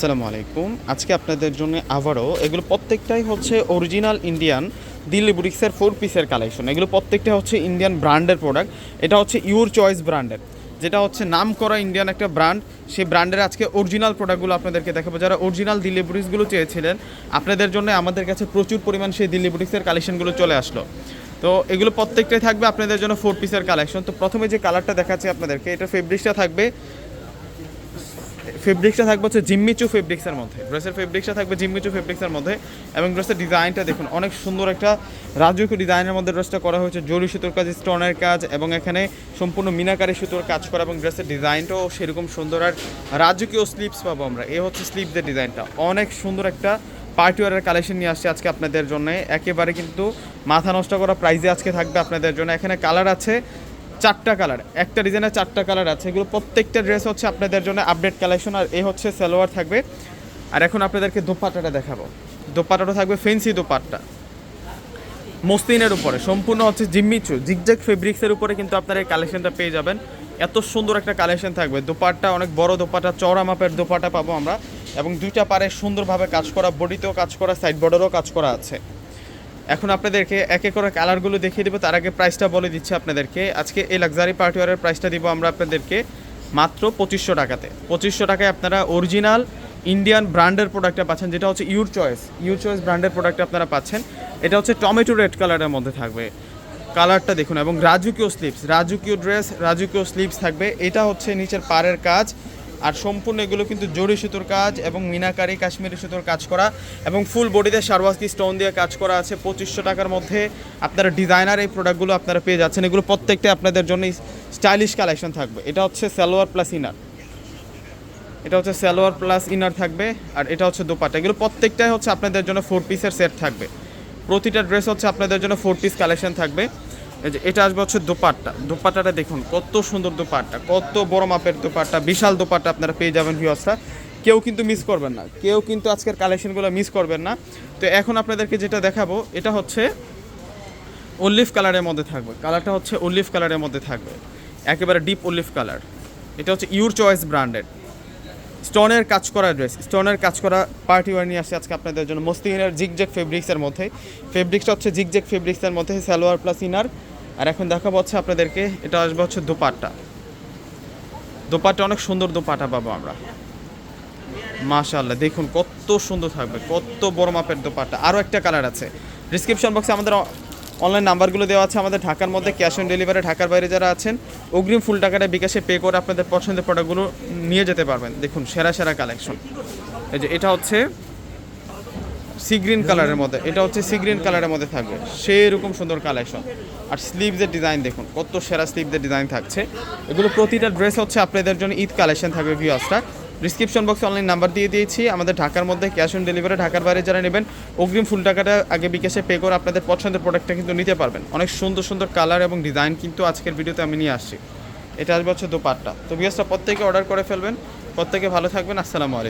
আসসালামু আলাইকুম। আজকে আপনাদের জন্য আবারও এগুলো প্রত্যেকটাই হচ্ছে অরিজিনাল ইন্ডিয়ান দিল্লি বুটিক্সের ফোর পিসের কালেকশন এগুলো প্রত্যেকটা হচ্ছে ইন্ডিয়ান ব্র্যান্ডের প্রোডাক্ট এটা হচ্ছে ইউর চয়েস ব্র্যান্ডের যেটা হচ্ছে নাম করা ইন্ডিয়ান একটা ব্র্যান্ড সেই ব্র্যান্ডের আজকে অরিজিনাল প্রোডাক্টগুলো আপনাদেরকে দেখাবো। যারা অরিজিনাল দিল্লি বুটিক্সগুলো চেয়েছিলেন, আপনাদের জন্য আমাদের কাছে প্রচুর পরিমাণ সেই দিল্লি বুটিক্সের কালেকশনগুলো চলে আসলো। তো এগুলো প্রত্যেকটাই থাকবে আপনাদের জন্য ফোর পিসের কালেকশন তো প্রথমে যে কালারটা দেখাচ্ছি আপনাদেরকে, এটা ফেব্রিক্সটা থাকবে ফেব্রিক্সটা থাকবে হচ্ছে জিম্মিচু ফেব্রিক্সের মধ্যে। ড্রেসের ফেব্রিক্সটা থাকবে জিম্মিচু ফেব্রিক্সের মধ্যে এবং ড্রেসের ডিজাইনটা দেখুন, অনেক সুন্দর একটা রাজকীয় ডিজাইনের মধ্যে ড্রেসটা করা হয়েছে। জরি সুতোর কাজ স্টোনের কাজ এবং এখানে সম্পূর্ণ মিনাকারি সুতোর কাজ করা এবং ড্রেসের ডিজাইনটাও সেরকম সুন্দর। আর রাজকীয় স্লিপস পাবো আমরা, এ হচ্ছে স্লিপসের ডিজাইনটা অনেক সুন্দর একটা পার্টিওয়ারের কালেকশন নিয়ে আসছে আজকে আপনাদের জন্য। একেবারে কিন্তু মাথা নষ্ট করা প্রাইজে আজকে থাকবে আপনাদের জন্য। এখানে কালার আছে চারটা কালার। একটা ডিজাইনের চারটা কালার আছে। এগুলো প্রত্যেকটা ড্রেস হচ্ছে আপনাদের জন্য আপডেট কালেকশন আর এ হচ্ছে সালোয়ার থাকবে। আর এখন আপনাদেরকে দোপাট্টাটা দেখাবো। দোপাট্টাটা থাকবে ফেন্সি দোপাট্টা। মসলিনের উপরে, সম্পূর্ণ হচ্ছে জিম্মিচু জিগজ্যাগ ফেব্রিক্সের উপরে কিন্তু আপনারা এই কালেকশনটা পেয়ে যাবেন। এত সুন্দর একটা কালেকশন থাকবে। দোপাট্টা অনেক বড় দোপাট্টা, চওড়া মাপের দোপাট্টা পাবো আমরা। এবং দুইটা পারে সুন্দরভাবে কাজ করা, বডিতেও কাজ করা সাইড বর্ডারও কাজ করা আছে। এখন আপনাদেরকে এক এক করে কালারগুলো দেখিয়ে দেবো। তার আগে প্রাইসটা বলে দিচ্ছি আপনাদেরকে। আজকে এই লাক্সারি পার্টিওয়ারের প্রাইসটা দিব আমরা আপনাদেরকে মাত্র পঁচিশশো টাকাতে। পঁচিশশো টাকায় আপনারা অরিজিনাল ইন্ডিয়ান ব্র্যান্ডের প্রোডাক্টটা পাচ্ছেন, যেটা হচ্ছে ইউর চয়েস ইউর চয়েস ব্র্যান্ডের প্রোডাক্ট আপনারা পাচ্ছেন। এটা হচ্ছে টমেটো রেড কালারের মধ্যে থাকবে। কালারটা দেখুন এবং রাজুকীয় স্লিপস রাজুকিও ড্রেস রাজুকিও স্লিপস থাকবে। এটা হচ্ছে নিচের পাড়ের কাজ। আর সম্পূর্ণ এগুলো কিন্তু জরি সুতোর কাজ এবং মিনাকারি কাশ্মীরি সুতোর কাজ করা এবং ফুল বডিতে সারওয়াস্কি স্টোন দিয়ে কাজ করা আছে পঁচিশশো টাকার মধ্যে। আপনারা ডিজাইনার এই প্রোডাক্টগুলো আপনারা পেয়ে যাচ্ছেন। এগুলো প্রত্যেকটা আপনাদের জন্য স্টাইলিশ কালেকশন থাকবে। এটা হচ্ছে সালোয়ার প্লাস ইনার। এটা হচ্ছে সালোয়ার প্লাস ইনার থাকবে আর এটা হচ্ছে দোপাট্টা। এগুলো প্রত্যেকটাই হচ্ছে আপনাদের জন্য ফোর পিসের সেট থাকবে। প্রতিটা ড্রেস হচ্ছে আপনাদের জন্য ফোর পিস কালেকশন থাকবে। এই যে এটা আসবে হচ্ছে দোপাট্টা। দোপাট্টাটা দেখুন, কত সুন্দর দোপাট্টা, কত বড় মাপের দোপাট্টা, বিশাল দোপাট্টা আপনারা পেয়ে যাবেন ভিউয়ার্সরা। কেউ কিন্তু মিস করবেন না, কেউ কিন্তু আজকের কালেকশনগুলো মিস করবেন না। তো এখন আপনাদেরকে যেটা দেখাবো, এটা হচ্ছে অলিভ কালারের মধ্যে থাকবে। কালারটা হচ্ছে অলিভ কালারের মধ্যে থাকবে। একেবারে ডিপ অলিভ কালার এটা হচ্ছে ইউর চয়েস ব্র্যান্ডেড স্টোনের কাজ করা ড্রেস স্টোনের কাজ করা পার্টি ওয়ার নিয়ে আসছে আজকে আপনাদের জন্য। মস্তিনের জিগজেক ফেব্রিক্সের মধ্যে। ফেব্রিক্সটা হচ্ছে জিগজেক ফেব্রিক্সের মধ্যে, সালোয়ার প্লাস ইনার আর এখন দেখাবো হচ্ছে আপনাদেরকে, এটা আসবে হচ্ছে দোপাট্টা। দোপাট্টা অনেক সুন্দর দোপাট্টা পাবো আমরা। মাশাআল্লাহ, দেখুন কত সুন্দর থাকবে, কত বড় মাপের দোপাট্টা। আরও একটা কালার আছে। ডিসক্রিপশন বক্সে আমাদের অনলাইন নাম্বারগুলো দেওয়া আছে। আমাদের ঢাকার মধ্যে ক্যাশ অন ডেলিভারি ঢাকার বাইরে যারা আছেন, অগ্রিম ফুল টাকাটা বিকাশে পে করে আপনাদের পছন্দের প্রোডাক্টগুলো নিয়ে যেতে পারবেন। দেখুন, সেরা সেরা কালেকশন এই যে এটা হচ্ছে সি গ্রিন কালারের মধ্যে, এটা হচ্ছে সি গ্রিন কালারের মধ্যে থাকবে। সেই রকম সুন্দর কালেকশন আর স্লিভসের ডিজাইন দেখুন, কত সেরা স্লিভসের ডিজাইন থাকছে। এগুলো প্রতিটা ড্রেস হচ্ছে আপনাদের জন্য ঈদ কালেকশন থাকবে ভিউয়ার্সটা ডিসক্রিপশন বক্সে অনলাইন নাম্বার দিয়ে দিয়েছি। আমাদের ঢাকার মধ্যে ক্যাশ অন ডেলিভারি ঢাকার বাইরে যারা নেবেন, অগ্রিম ফুল টাকাটা আগে বিকাশে পে করে আপনাদের পছন্দের প্রোডাক্টটা কিন্তু নিতে পারবেন। অনেক সুন্দর সুন্দর কালার এবং ডিজাইন কিন্তু আজকের ভিডিওতে আমি নিয়ে আসছি। এটা আসবে হচ্ছে দোপাট্টা। তো ভিউয়ার্সটা প্রত্যেকে অর্ডার করে ফেলবেন। প্রত্যেকে ভালো থাকবেন। আসসালামু আলাইকুম।